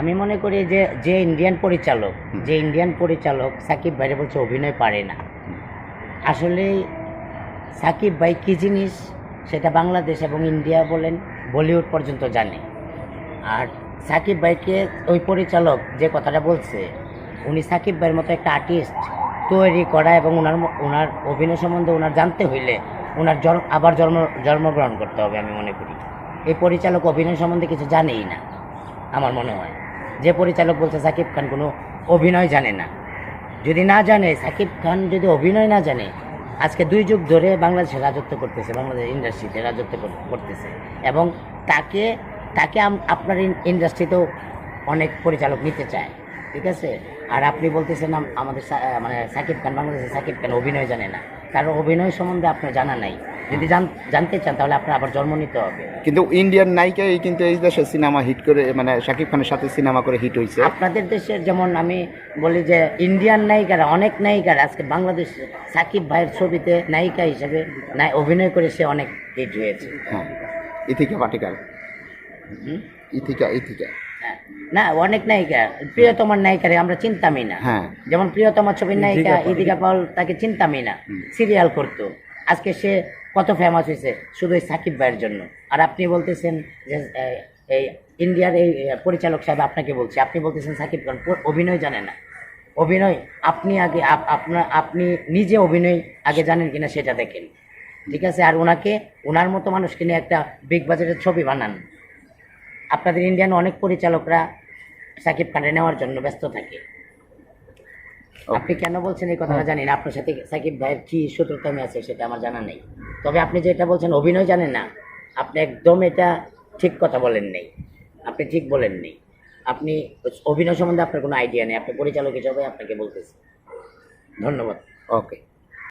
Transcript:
আমি মনে করি যে যে ইন্ডিয়ান পরিচালক যে ইন্ডিয়ান পরিচালক সাকিব ভাইরে বলছে অভিনয় পারে না। আসলে সাকিব ভাই কী জিনিস সেটা বাংলাদেশ এবং ইন্ডিয়া বলেন বলিউড পর্যন্ত জানে। আর সাকিব ভাইকে ওই পরিচালক যে কথাটা বলছে উনি সাকিব ভাইয়ের মতো একটা আর্টিস্ট তৈরি করা এবং ওনার ওনার অভিনয় সম্বন্ধে ওনার জানতে হইলে ওনার জন্ম আবার জন্ম জন্মগ্রহণ করতে হবে আমি মনে করি। এই পরিচালক অভিনয় সম্বন্ধে কিছু জানেই না আমার মনে হয়। যে পরিচালক বলছে সাকিব খান, কোনো অভিনয় জানে না। যদি না জানে, সাকিব খান যদি অভিনয় না জানে, আজকে দুই যুগ ধরে বাংলাদেশে রাজত্ব করতেছে, বাংলাদেশ ইন্ডাস্ট্রিতে রাজত্ব কর- করতেছে। এবং তাকে তাকে আপনার ইন্ডাস্ট্রিতেও অনেক পরিচালক নিতে চায়, ঠিক আছে? আর আপনি বলতেছেন আমাদের মানে সাকিব খান, বাংলাদেশে সাকিব খান অভিনয় জানে না। কারণ অভিনয় সম্বন্ধে আপনার জানা নাই। যদি জান- জানতে চান তাহলে আপনার আবার জন্ম নিতে হবে। কিন্তু ইন্ডিয়ান নায়িকাই কিন্তু এই দেশে সিনেমা হিট করে মানে শাকিব খানের সাথে সিনেমা করে হিট হয়েছে আপনাদের দেশের যেমন আমি বলি যে ইন্ডিয়ান নায়িকারা অনেক নায়িকারা আজকে বাংলাদেশ সাকিব ভাইয়ের ছবিতে নায়িকা হিসেবে অভিনয় করে সে অনেক হিট হয়েছে। হ্যাঁ। ইথিকা পাটিকার? ইথিকা ইথিকা। না অনেক নায়িকা। প্রিয়তমার নায়িকারে আমরা চিন্তামই না। হ্যাঁ। যেমন প্রিয়তমা ছবির নায়িকা ইদিকা পাল। তাকে চিন্তামই না। সিরিয়াল করতো। আজকে সে কত ফেমাস হয়েছে শুধু এই সাকিব ভাইয়ের জন্য। আর আপনি বলতেছেন যে এই, ইন্ডিয়ার এই পরিচালক সাহেব আপনাকে বলছে। আপনি বলতেছেন সাকিব খান অভিনয় জানে না। অভিনয় আপনি আগে আপ- আপনার আপনি নিজে অভিনয় আগে জানেন কিনা সেটা দেখেন। ঠিক আছে? আর ওনাকে ওনার মতো মানুষকে নিয়ে একটা বিগ বাজেটের ছবি বানান। আপনাদের ইন্ডিয়ান অনেক পরিচালকরা সাকিব খানের নেওয়ার জন্য ব্যস্ত থাকে। আপনি কেন বলছেন এই কথাটা জানি না। আপনার সাথে সাকিব ভাইয়ের কি শত্রুতামি আছে সেটা আমার জানা নেই। তবে আপনি যেটা বলছেন অভিনয় জানেন না। আপনি একদম এটা ঠিক কথা বলেন নেই। আপনি ঠিক বলেন নেই। আপনি অভিনয় সম্বন্ধে আপনার কোনো আইডিয়া নেই। আপনি পরিচালক হিসাবে আপনাকে বলতেছি। ধন্যবাদ। ওকে